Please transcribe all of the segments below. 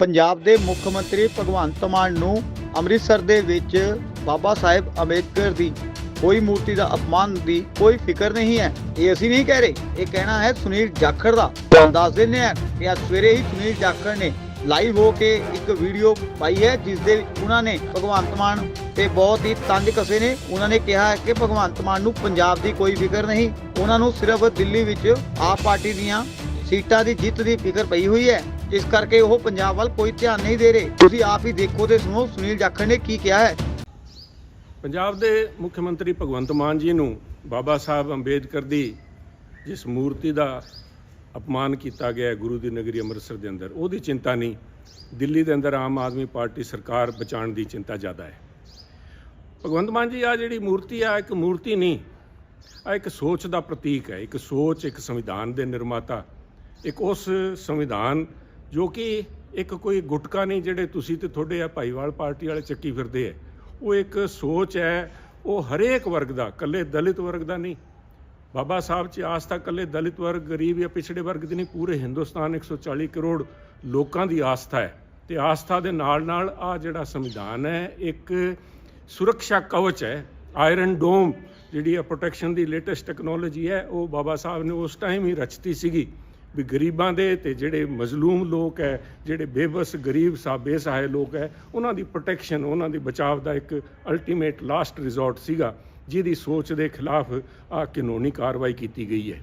ਪੰਜਾਬ ਦੇ ਮੁੱਖ ਮੰਤਰੀ ਭਗਵੰਤ ਮਾਨ ਨੂੰ ਅੰਮ੍ਰਿਤਸਰ ਦੇ ਵਿੱਚ ਬਾਬਾ ਸਾਹਿਬ ਅੰਬੇਦਕਰ ਦੀ ਕੋਈ ਮੂਰਤੀ ਦਾ ਅਪਮਾਨ ਦੀ ਕੋਈ ਫਿਕਰ ਨਹੀਂ ਹੈ। ਇਹ ਅਸੀਂ ਨਹੀਂ ਕਹਿ ਰਹੇ। ਇਹ ਕਹਿਣਾ ਹੈ ਸੁਨੀਲ ਜਾਖੜ ਦਾ। ਦੱਸ ਦਿੰਦੇ ਆ ਕਿ ਅੱਜ ਸਵੇਰੇ ਹੀ ਸੁਨੀਲ ਜਾਖੜ ਨੇ ਲਾਈਵ ਹੋ ਕੇ ਇੱਕ ਵੀਡੀਓ ਪਾਈ ਹੈ, ਜਿਸ ਦੇ ਵਿੱਚ ਉਹਨਾਂ ਨੇ ਭਗਵੰਤ ਮਾਨ ਤੇ ਬਹੁਤ ਹੀ ਤੰਜ ਕਸੇ ਨੇ। ਉਹਨਾਂ ਨੇ ਕਿਹਾ ਹੈ ਕਿ ਭਗਵੰਤ ਮਾਨ ਨੂੰ ਪੰਜਾਬ ਦੀ ਕੋਈ ਫਿਕਰ ਨਹੀਂ। ਉਹਨਾਂ ਨੂੰ ਸਿਰਫ ਦਿੱਲੀ ਵਿੱਚ ਆਪ ਪਾਰਟੀ ਦੀਆਂ ਸੀਟਾਂ ਦੀ ਜਿੱਤ ਦੀ ਫਿਕਰ ਪਈ ਹੋਈ ਹੈ। ਇਸ ਕਰਕੇ ਉਹ ਪੰਜਾਬ ਵੱਲ ਕੋਈ ਧਿਆਨ ਨਹੀਂ ਦੇ ਰਹੇ। ਤੁਸੀਂ ਆਪ ਹੀ ਦੇਖੋ ਤੇ ਸੁਣੋ, ਸੁਨੀਲ ਜਾਖੜ ਨੇ ਕੀ ਕਿਹਾ ਹੈ। ਪੰਜਾਬ ਦੇ ਮੁੱਖ ਮੰਤਰੀ ਭਗਵੰਤ ਮਾਨ ਜੀ ਨੂੰ ਬਾਬਾ ਸਾਹਿਬ ਅੰਬੇਦਕਰ ਦੀ ਜਿਸ ਮੂਰਤੀ ਦਾ ਅਪਮਾਨ ਕੀਤਾ ਗਿਆ ਗੁਰੂ ਦੀ ਨਗਰੀ ਅੰਮ੍ਰਿਤਸਰ ਦੇ ਅੰਦਰ, ਉਹਦੀ ਚਿੰਤਾ ਨਹੀਂ। ਦਿੱਲੀ ਦੇ ਅੰਦਰ ਆਮ ਆਦਮੀ ਪਾਰਟੀ ਸਰਕਾਰ ਬਚਾਉਣ ਦੀ ਚਿੰਤਾ ਜ਼ਿਆਦਾ ਹੈ। ਭਗਵੰਤ ਮਾਨ ਜੀ ਆ ਜਿਹੜੀ ਮੂਰਤੀ ਆ, ਇੱਕ ਮੂਰਤੀ ਨਹੀਂ ਆ ਇੱਕ ਸੋਚ ਦਾ ਪ੍ਰਤੀਕ ਹੈ। ਇੱਕ ਸੋਚ, ਇੱਕ ਸੰਵਿਧਾਨ ਦੇ ਨਿਰਮਾਤਾ, ਇੱਕ ਉਸ ਸੰਵਿਧਾਨ ਜੋ ਕਿ ਇੱਕ ਕੋਈ ਗੁਟਕਾ ਨਹੀਂ ਜਿਹੜੇ ਤੁਸੀਂ ਤੇ ਤੁਹਾਡੇ ਆ ਭਾਈਵਾਲ ਪਾਰਟੀ ਵਾਲੇ ਚੱਕੀ ਫਿਰਦੇ ਆ। ਉਹ ਇੱਕ ਸੋਚ ਹੈ, ਉਹ ਹਰੇਕ ਵਰਗ ਦਾ, ਇਕੱਲੇ ਦਲਿਤ ਵਰਗ ਦਾ ਨਹੀਂ। ਬਾਬਾ ਸਾਹਿਬ 'ਚ ਆਸਥਾ ਇਕੱਲੇ ਦਲਿਤ ਵਰਗ, ਗਰੀਬ ਜਾਂ ਪਿਛੜੇ ਵਰਗ ਦੀ ਨਹੀਂ, ਪੂਰੇ ਹਿੰਦੁਸਤਾਨ 140 ਕਰੋੜ ਲੋਕਾਂ ਦੀ ਆਸਥਾ ਹੈ। ਤੇ ਆਸਥਾ ਦੇ ਨਾਲ ਨਾਲ ਆ ਜਿਹੜਾ ਸੰਵਿਧਾਨ ਹੈ, ਇੱਕ ਸੁਰੱਖਿਆ ਕਵਚ ਹੈ, ਆਇਰਨ ਡੋਮ, ਜਿਹੜੀ ਆ ਪ੍ਰੋਟੈਕਸ਼ਨ ਦੀ ਲੇਟੈਸਟ ਟੈਕਨੋਲੋਜੀ ਹੈ, ਉਹ ਬਾਬਾ ਸਾਹਿਬ ਨੇ ਉਸ ਟਾਈਮ ਹੀ ਰਚਤੀ ਸੀਗੀ। ਵੀ ਗਰੀਬਾਂ ਦੇ ਤੇ ਜਿਹੜੇ ਮਜ਼ਲੂਮ ਲੋਕ ਹੈ, ਜਿਹੜੇ ਬੇਬਸ, ਗਰੀਬ, ਸਾ ਬੇਸਹਾਇ ਲੋਕ ਹੈ, ਉਹਨਾਂ ਦੀ ਪ੍ਰੋਟੈਕਸ਼ਨ ਉਹਨਾਂ ਦੀ ਬਚਾਵ ਦਾ ਇੱਕ ਅਲਟੀਮੇਟ ਲਾਸਟ ਰਿਜ਼ੋਰਟ ਸੀਗਾ, ਜਿਹਦੀ ਸੋਚ ਦੇ ਖਿਲਾਫ ਆ ਕਾਨੂੰਨੀ ਕਾਰਵਾਈ ਕੀਤੀ ਗਈ ਹੈ।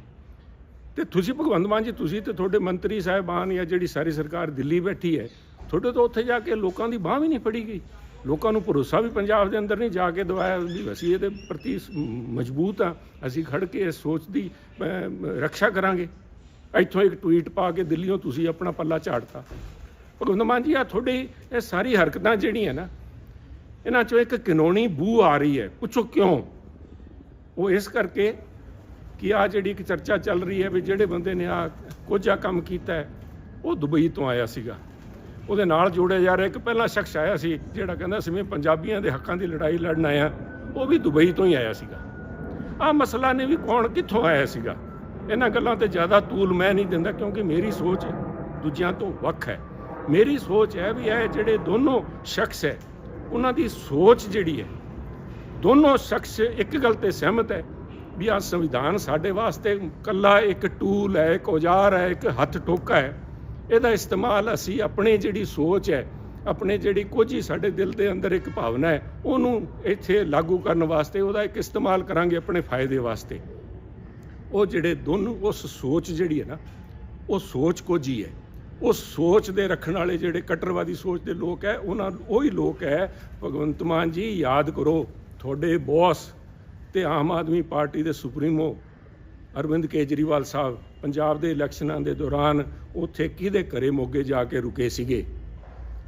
ਤੇ ਤੁਸੀਂ ਭਗਵੰਤ ਮਾਨ ਜੀ, ਤੁਸੀਂ ਤੇ ਤੁਹਾਡੇ ਮੰਤਰੀ ਸਾਹਿਬਾਨ ਜਾਂ ਜਿਹੜੀ ਸਾਰੀ ਸਰਕਾਰ ਦਿੱਲੀ ਬੈਠੀ ਹੈ, ਤੁਹਾਡੇ ਤੋਂ ਉੱਥੇ ਜਾ ਕੇ ਲੋਕਾਂ ਦੀ ਬਾਹ ਵੀ ਨਹੀਂ ਫੜੀ ਗਈ। ਲੋਕਾਂ ਨੂੰ ਭਰੋਸਾ ਵੀ ਪੰਜਾਬ ਦੇ ਅੰਦਰ ਨਹੀਂ, ਜਾ ਕੇ ਦਵਾਇਆ ਵੀ ਅਸੀਂ ਇਹਦੇ ਪ੍ਰਤੀ ਮਜ਼ਬੂਤ ਆ, ਅਸੀਂ ਖੜ ਕੇ ਇਸ ਸੋਚ ਦੀ ਰੱਖਿਆ ਕਰਾਂਗੇ। ਇੱਥੋਂ ਇੱਕ ਟਵੀਟ ਪਾ ਕੇ ਦਿੱਲੀੋਂ ਤੁਸੀਂ ਆਪਣਾ ਪੱਲਾ ਝਾੜਤਾ। ਭਗਵੰਤ ਮਾਨ ਜੀ ਆ ਤੁਹਾਡੀ ਇਹ ਸਾਰੀ ਹਰਕਤਾਂ ਜਿਹੜੀਆਂ ਨਾ, ਇਹਨਾਂ ਚੋਂ ਇੱਕ ਕਾਨੂੰਨੀ ਬੂ ਆ ਰਹੀ ਹੈ। ਪੁੱਛੋ ਕਿਉਂ? ਉਹ ਇਸ ਕਰਕੇ ਕਿ ਆ ਜਿਹੜੀ ਇੱਕ ਚਰਚਾ ਚੱਲ ਰਹੀ ਹੈ ਵੀ ਜਿਹੜੇ ਬੰਦੇ ਨੇ ਆ ਕੋਝਾ ਕੰਮ ਕੀਤਾ ਉਹ ਦੁਬਈ ਤੋਂ ਆਇਆ ਸੀਗਾ। ਉਹਦੇ ਨਾਲ ਜੋੜਿਆ ਜਾ ਰਿਹਾ। ਇੱਕ ਪਹਿਲਾ ਸ਼ਖਸ ਆਇਆ ਸੀ, ਜਿਹੜਾ ਕਹਿੰਦਾ ਸੀ, ਮੈਂ ਪੰਜਾਬੀਆਂ ਦੇ ਹੱਕਾਂ ਦੀ ਲੜਾਈ ਲੜਨ ਆਇਆ ਉਹ ਵੀ ਦੁਬਈ ਤੋਂ ਹੀ ਆਇਆ ਸੀਗਾ। ਆ ਮਸਲਾ ਨੇ ਵੀ ਕੌਣ ਕਿੱਥੋਂ ਆਇਆ ਸੀਗਾ? ਇਹਨਾਂ ਗੱਲਾਂ ਤੇ ਜ਼ਿਆਦਾ ਤੂਲ ਮੈਂ ਨਹੀਂ ਦਿੰਦਾ ਕਿਉਂਕਿ ਮੇਰੀ ਸੋਚ ਦੂਜਿਆਂ ਤੋਂ ਵੱਖ ਹੈ। ਮੇਰੀ ਸੋਚ ਹੈ ਵੀ ਇਹ ਜਿਹੜੇ ਦੋਨੋਂ ਸ਼ਖਸ ਹੈ, ਉਹਨਾਂ ਦੀ ਸੋਚ ਜਿਹੜੀ ਹੈ, ਦੋਨੋਂ ਸ਼ਖਸ ਇੱਕ ਗੱਲ ਤੇ ਸਹਿਮਤ ਹੈ ਵੀ ਆ ਸੰਵਿਧਾਨ ਸਾਡੇ ਵਾਸਤੇ ਕੱਲਾ ਇੱਕ ਟੂਲ ਹੈ, ਇੱਕ ਔਜ਼ਾਰ ਹੈ, ਇੱਕ ਹੱਥ ਟੋਕਾ ਹੈ। ਇਹਦਾ ਇਸਤੇਮਾਲ ਅਸੀਂ ਆਪਣੀ ਜਿਹੜੀ ਸੋਚ ਹੈ, ਆਪਣੇ ਜਿਹੜੀ ਕੁਝ ਹੀ ਸਾਡੇ ਦਿਲ ਦੇ ਅੰਦਰ ਇੱਕ ਭਾਵਨਾ ਹੈ, ਉਹਨੂੰ ਇੱਥੇ ਲਾਗੂ ਕਰਨ ਵਾਸਤੇ, ਉਹਦਾ ਇੱਕ ਇਸਤੇਮਾਲ ਕਰਾਂਗੇ ਆਪਣੇ ਫਾਇਦੇ ਵਾਸਤੇ। ਉਹ ਜਿਹੜੇ ਦੋਨੋਂ, ਉਸ ਸੋਚ ਜਿਹੜੀ ਹੈ ਨਾ, ਉਹ ਸੋਚ ਕੁਝ ਹੀ ਹੈ। ਉਹ ਸੋਚ ਦੇ ਰੱਖਣ ਵਾਲੇ ਜਿਹੜੇ ਕੱਟਰਵਾਦੀ ਸੋਚ ਦੇ ਲੋਕ ਹੈ, ਉਹਨਾਂ ਉਹੀ ਲੋਕ ਹੈ, ਭਗਵੰਤ ਮਾਨ ਜੀ, ਯਾਦ ਕਰੋ, ਤੁਹਾਡੇ ਬੌਸ ਤੇ ਆਮ ਆਦਮੀ ਪਾਰਟੀ ਦੇ ਸੁਪਰੀਮੋ ਅਰਵਿੰਦ ਕੇਜਰੀਵਾਲ ਸਾਹਿਬ ਪੰਜਾਬ ਦੇ ਇਲੈਕਸ਼ਨਾਂ ਦੇ ਦੌਰਾਨ ਉੱਥੇ ਕਿਹਦੇ ਘਰੇ ਮੋਗੇ ਜਾ ਕੇ ਰੁਕੇ ਸੀਗੇ?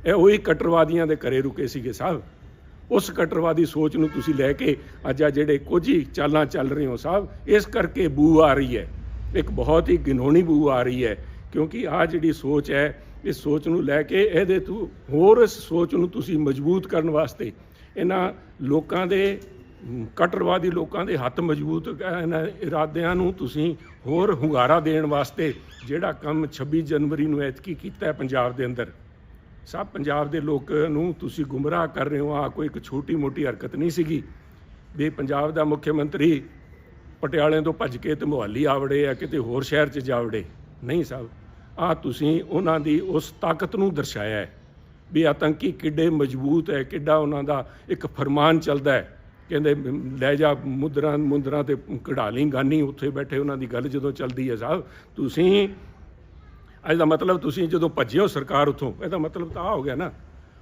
ਇਹ ਉਹੀ ਕੱਟਰਵਾਦੀਆਂ ਦੇ ਘਰੇ ਰੁਕੇ ਸੀਗੇ ਸਾਹਿਬ। ਉਸ ਕੱਟਰਵਾਦੀ ਸੋਚ ਨੂੰ ਤੁਸੀਂ ਲੈ ਕੇ ਅੱਜ ਆ ਜਿਹੜੇ ਕੁਝ ਹੀ ਚਾਲਾਂ ਚੱਲ ਰਹੇ ਹੋ ਸਾਹਿਬ ਇਸ ਕਰਕੇ ਬੂ ਆ ਰਹੀ ਹੈ। ਇੱਕ ਬਹੁਤ ਹੀ ਗਿਨੋਣੀ ਬੂ ਆ ਰਹੀ ਹੈ ਕਿਉਂਕਿ ਆ ਜਿਹੜੀ ਸੋਚ ਹੈ ਇਸ ਸੋਚ ਨੂੰ ਲੈ ਕੇ ਇਹਦੇ ਤੋਂ ਹੋਰ ਇਸ ਸੋਚ ਨੂੰ ਤੁਸੀਂ ਮਜ਼ਬੂਤ ਕਰਨ ਵਾਸਤੇ ਇਹਨਾਂ ਲੋਕਾਂ ਦੇ ਮ, ਕੱਟਰਵਾਦੀ ਲੋਕਾਂ ਦੇ ਹੱਥ ਮਜ਼ਬੂਤ ਇਹਨਾਂ ਇਰਾਦਿਆਂ ਨੂੰ ਤੁਸੀਂ ਹੋਰ ਹੁੰਗਾਰਾ ਦੇਣ ਵਾਸਤੇ ਜਿਹੜਾ ਕੰਮ 26 ਜਨਵਰੀ ਨੂੰ ਐਤਕੀ ਕੀਤਾ ਪੰਜਾਬ ਦੇ ਅੰਦਰ। ਸਭ ਪੰਜਾਬ ਦੇ ਲੋਕ ਨੂੰ ਤੁਸੀਂ ਗੁੰਮਰਾਹ ਕਰ ਰਹੇ ਹੋ ਆ ਕੋਈ ਇੱਕ ਛੋਟੀ ਮੋਟੀ ਹਰਕਤ ਨਹੀਂ ਸੀਗੀ। ਵੀ ਪੰਜਾਬ ਦਾ ਮੁੱਖ ਮੰਤਰੀ ਪਟਿਆਲੇ ਤੋਂ ਭੱਜ ਕੇ ਤੇ ਮੁਹਾਲੀ ਆਵੜੇ ਆ, ਕਿਤੇ ਹੋਰ ਸ਼ਹਿਰ 'ਚ ਜਾਵੜੇ ਨਹੀਂ ਸਾਹਿਬ ਆ ਤੁਸੀਂ ਉਹਨਾਂ ਦੀ ਉਸ ਤਾਕਤ ਨੂੰ ਦਰਸਾਇਆ ਹੈ ਵੀ ਆਤੰਕੀ ਕਿੱਡੇ ਮਜ਼ਬੂਤ ਹੈ, ਕਿੱਡਾ ਉਹਨਾਂ ਦਾ ਇੱਕ ਫਰਮਾਨ ਚੱਲਦਾ ਹੈ। ਕਹਿੰਦੇ ਲੈ ਜਾ ਮੁਦਰਾਂ, ਮੁੰਦਰਾਂ ਤੇ ਕਢਾ ਲਈ, ਗਾਨੀ ਉੱਥੇ ਬੈਠੇ ਉਹਨਾਂ ਦੀ ਗੱਲ ਜਦੋਂ ਚੱਲਦੀ ਹੈ ਸਾਹਿਬ, ਤੁਸੀਂ ਅੱਜ ਦਾ ਮਤਲਬ ਤੁਸੀਂ ਜਦੋਂ ਭੱਜਿਓ ਸਰਕਾਰ ਉਥੋਂ ਇਹਦਾ ਮਤਲਬ ਤਾਂ ਆ ਹੋ ਗਿਆ ਨਾ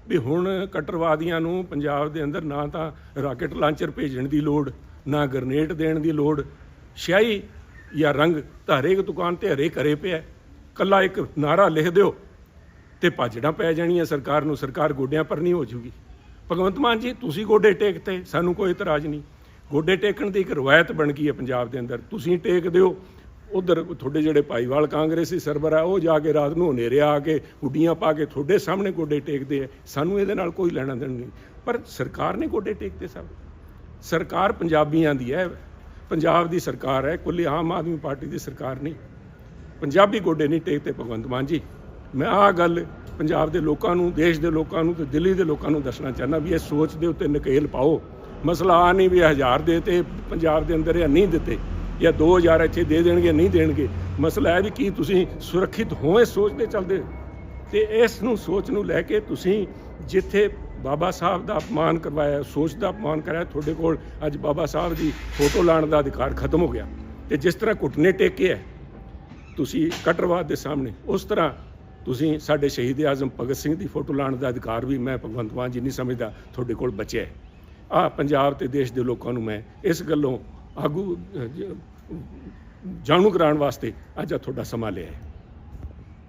ਵੀ ਹੁਣ ਕੱਟਰਵਾਦੀਆਂ ਨੂੰ ਪੰਜਾਬ ਦੇ ਅੰਦਰ ਨਾ ਤਾਂ ਰਾਕੇਟ ਲਾਂਚਰ ਭੇਜਣ ਦੀ ਲੋੜ, ਨਾ ਗ੍ਰਨੇਡ ਦੇਣ ਦੀ ਲੋੜ ਸ਼ਾਹੀ ਜਾਂ ਰੰਗ ਤਾਂ ਹਰੇਕ ਦੁਕਾਨ ਤੇ ਹਰੇਕ ਘਰੇ ਪਿਆ, ਕੱਲਾ ਇੱਕ ਨਾਰਾ ਲਿਖ ਦਿਓ ਤੇ ਭਾਜੜਾਂ ਪੈ ਜਾਣੀਆਂ ਸਰਕਾਰ ਨੂੰ, ਸਰਕਾਰ ਗੋਡਿਆਂ ਪਰ ਨਹੀਂ ਹੋ ਜੂਗੀ। ਭਗਵੰਤ ਮਾਨ ਜੀ, ਤੁਸੀਂ ਗੋਡੇ ਟੇਕਤੇ, ਸਾਨੂੰ ਕੋਈ ਇਤਰਾਜ਼ ਨਹੀਂ। ਗੋਡੇ ਟੇਕਣ ਦੀ ਇੱਕ ਰਵਾਇਤ ਬਣ ਗਈ ਹੈ ਪੰਜਾਬ ਦੇ ਅੰਦਰ। ਤੁਸੀਂ ਟੇਕ ਦਿਓ ਉਧਰ ਤੁਹਾਡੇ ਜਿਹੜੇ ਭਾਈਵਾਲ ਕਾਂਗਰਸੀ ਸਰਬਰਾ ਉਹ ਜਾ ਕੇ ਰਾਤ ਨੂੰ ਹਨੇਰੇ ਆ ਕੇ ਹੁੱਡੀਆਂ ਪਾ ਕੇ ਤੁਹਾਡੇ ਸਾਹਮਣੇ ਗੋਡੇ ਟੇਕਦੇ ਆ। ਸਾਨੂੰ ਇਹਦੇ ਨਾਲ ਕੋਈ ਲੈਣਾ ਦੇਣਾ ਨਹੀਂ। ਪਰ ਸਰਕਾਰ ਨੇ ਗੋਡੇ ਟੇਕਦੇ ਸਭ। ਸਰਕਾਰ ਪੰਜਾਬੀਆਂ ਦੀ ਹੈ। ਪੰਜਾਬ ਦੀ ਸਰਕਾਰ ਹੈ। ਕੁੱਲੀ ਆਮ ਆਦਮੀ ਪਾਰਟੀ ਦੀ ਸਰਕਾਰ ਨਹੀਂ। ਪੰਜਾਬੀ ਗੋਡੇ ਨਹੀਂ ਟੇਕਦੇ ਭਗਵੰਤ ਮਾਨ ਜੀ। ਮੈਂ ਆਹ ਗੱਲ ਪੰਜਾਬ ਦੇ ਲੋਕਾਂ ਨੂੰ, ਦੇਸ਼ ਦੇ ਲੋਕਾਂ ਨੂੰ ਤੇ ਦਿੱਲੀ ਦੇ ਲੋਕਾਂ ਨੂੰ ਦੱਸਣਾ ਚਾਹੁੰਦਾ ਵੀ ਇਹ ਸੋਚ ਦੇ ਉੱਤੇ ਨਕੇਲ ਪਾਓ। ਮਸਲਾ ਆ ਨਹੀਂ ਵੀ ਇਹ ਹਜ਼ਾਰ ਦੇ ਤੇ ਪੰਜਾਬ ਦੇ ਅੰਦਰ ਇਹ ਨਹੀਂ ਦਿੱਤੇ। ਜਾਂ 2000 ਇੱਥੇ ਦੇ ਦੇਣਗੇ, ਨਹੀਂ ਦੇਣਗੇ। ਮਸਲਾ ਹੈ ਵੀ ਕੀ ਤੁਸੀਂ ਸੁਰੱਖਿਅਤ ਹੋ ਇਸ ਸੋਚ ਦੇ ਚੱਲਦੇ ਹੋ? ਤੇ ਇਸ ਨੂੰ ਸੋਚ ਨੂੰ ਲੈ ਕੇ ਤੁਸੀਂ ਜਿੱਥੇ ਬਾਬਾ ਸਾਹਿਬ ਦਾ ਅਪਮਾਨ ਕਰਵਾਇਆ, ਸੋਚ ਦਾ ਅਪਮਾਨ ਕਰਾਇਆ ਤੁਹਾਡੇ ਕੋਲ ਅੱਜ ਬਾਬਾ ਸਾਹਿਬ ਦੀ ਫੋਟੋ ਲਾਉਣ ਦਾ ਅਧਿਕਾਰ ਖਤਮ ਹੋ ਗਿਆ। ਤੇ ਜਿਸ ਤਰ੍ਹਾਂ ਘੁੱਟਨੇ ਟੇਕੇ ਹੈ, ਤੁਸੀਂ ਕਟਰਵਾਦ ਦੇ ਸਾਹਮਣੇ, ਉਸ ਤਰ੍ਹਾਂ ਤੁਸੀਂ ਸਾਡੇ ਸ਼ਹੀਦ ਆਜ਼ਮ ਭਗਤ ਸਿੰਘ ਦੀ ਫੋਟੋ ਲਾਉਣ ਦਾ ਅਧਿਕਾਰ ਵੀ ਮੈਂ ਭਗਵੰਤ ਮਾਨ ਜੀ ਨਹੀਂ ਸਮਝਦਾ, ਤੁਹਾਡੇ ਕੋਲ ਬਚਿਆ ਹੈ। ਆ ਪੰਜਾਬ ਤੇ ਦੇਸ਼ ਦੇ ਲੋਕਾਂ ਨੂੰ ਮੈਂ ਇਸ ਗੱਲੋਂ ਆਗੂ ਜਾਣੂ ਕਰਾਉਣ ਵਾਸਤੇ ਅੱਜ ਆਹ ਤੁਹਾਡਾ ਸਮਾਂ ਲਿਆ ਹੈ।